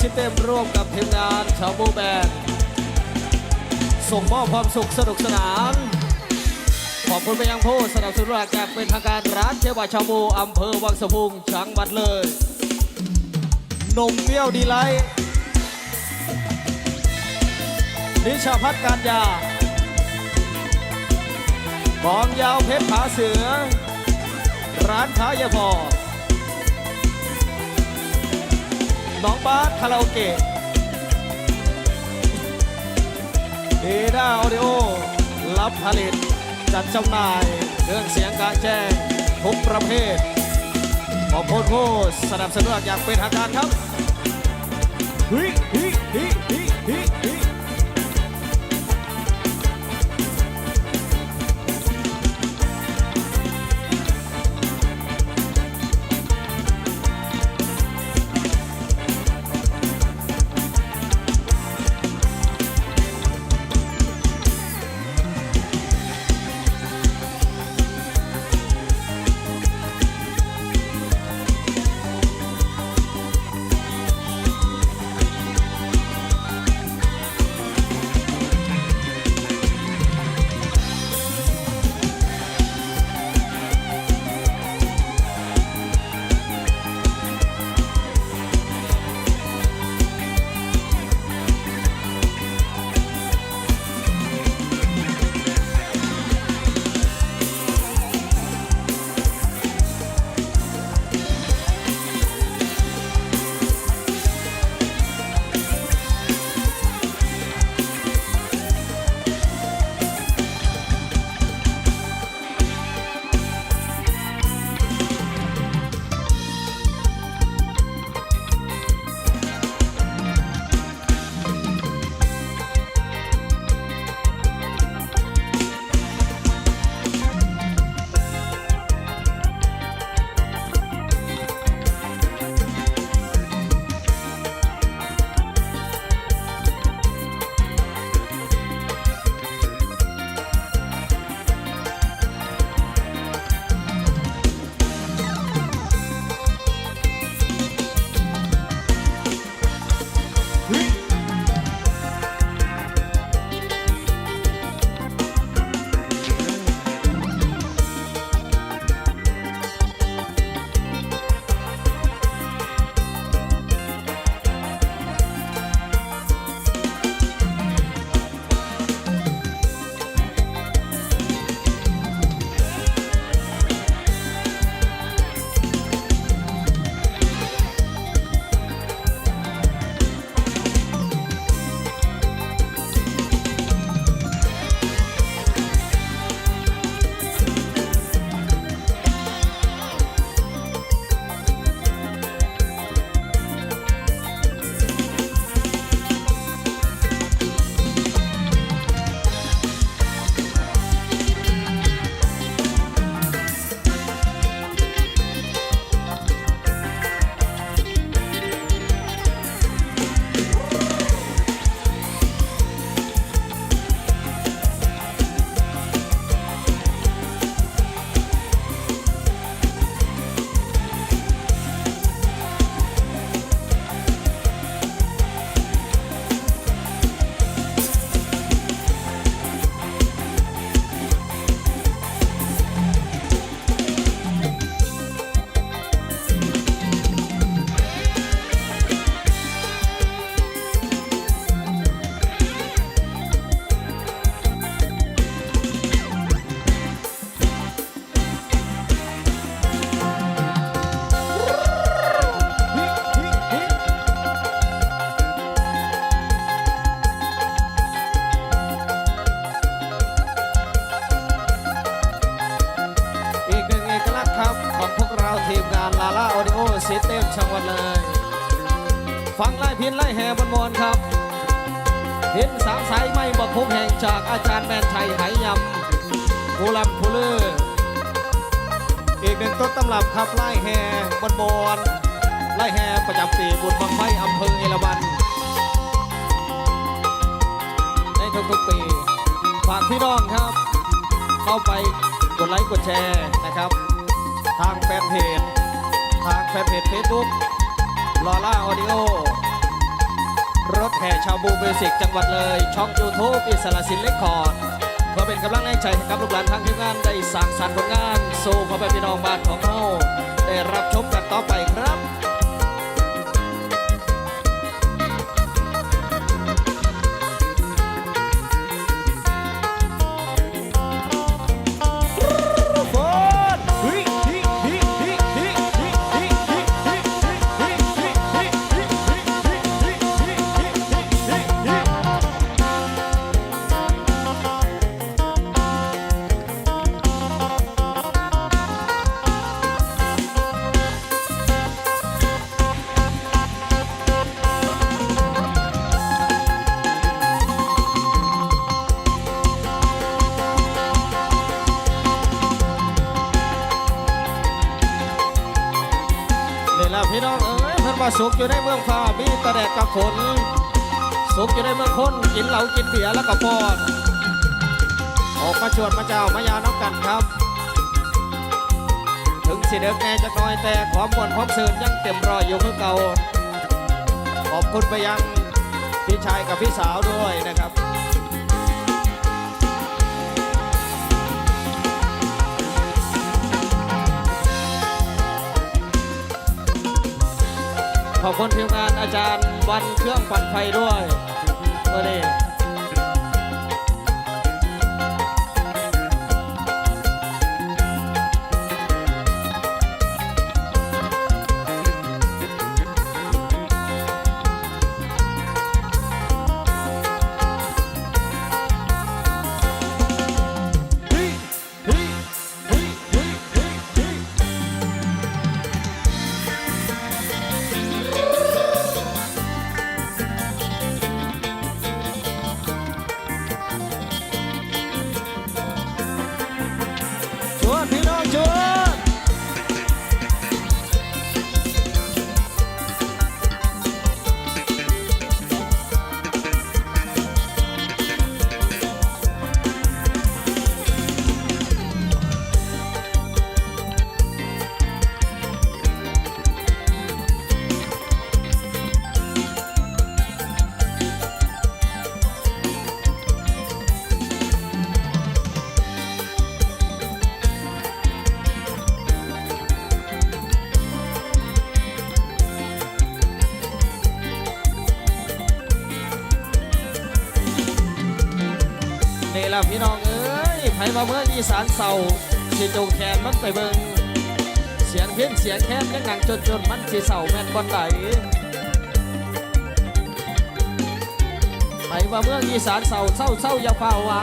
ซิสเต็มร่วมกับทีมงานชาวบูแบนส่งมอบความสุขสนุกสนาน ขอบคุณไปยังผู้สนับสนุนหลักอย่างเป็นทางการร้านเชฟบาชาบูอำเภอวังสะพุงจังหวัดเลย นมเปรี้ยวดีไลท์นิชาพัฒน์การยากองยาวเพชรผาเสือ ร้านค้ายาพอ น้องบาสคาราโอเกะเดด้าออดิโอรับผลิต จัดจำหน่ายเครื่องเสียงกลางแจ้งทุกประเภท ขอบคุณผู้สนับสนุนอย่างเป็นทางการครับฮิฮิฮิฮิ ฟังไล่พินไล่แห่บนมวลครับพินสามสายไม่บอกคุกแห่งจากอาจารย์แมนชัยไหยำผู้ลำผู้ลืออีกหนึ่งต้นตำรับครับไล่แห่บนมวลไล่แห่ประจำปีบุญบังไฟอำเภอเอราวัณในทุกๆปี ฝากพี่น้องครับ เข้าไปกดไลค์กดแชร์นะครับ ทางแฟนเพจทางแฟนเพจ Facebook ลอล่าออดิโอ รถแห่ชาวบูมิวสิกจังหวัดเลย ช่องยูทูบอิสระสินเล็กคอร์ดเพื่อเป็นกำลังแรงใจให้กับลูกหลานทางทีมงานได้สร้างสรรค์ผลงาน สู่พ่อแม่พี่น้องบ้านของเราได้รับชมกันต่อไปครับ พี่น้องเอ้ยเพิ่นว่าสุขอยู่ในเมืองฟ้ามีตะแดดกับฝนสุขอยู่ในเมืองคนกินเหล้ากินเบียร์แล้วก็ปอนออกมาชวนมาเจ้ามายาน้องกันครับ ถึงสิเด็กแน่จะน้อยแต่ความมวนความซื่นยังเต็มรอยอยู่คือเก่าขอบคุณไปยังพี่ชายกับพี่สาวด้วยนะครับ ขอบคุณทีมงานอาจารย์วันเครื่องปั่นไฟด้วยตัวนี้ นี่ล่ะพี่น้องเอ้ยไผมาเมื่ออีสานเศร้าสิจงแขนมันไปเบิงเสียงเพี้ยนเสียงแค้นยังหนังจนจนมันสิเศร้าแม่นบอนไหลไผมาเมื่ออีสานเศร้าเศร้าเศร้าอย่าเฝ้าหวา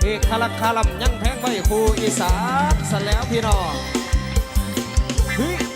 เอกคาลักคาลำยังแพงไว้ครูอีสานสแล้วพี่น้องเฮ้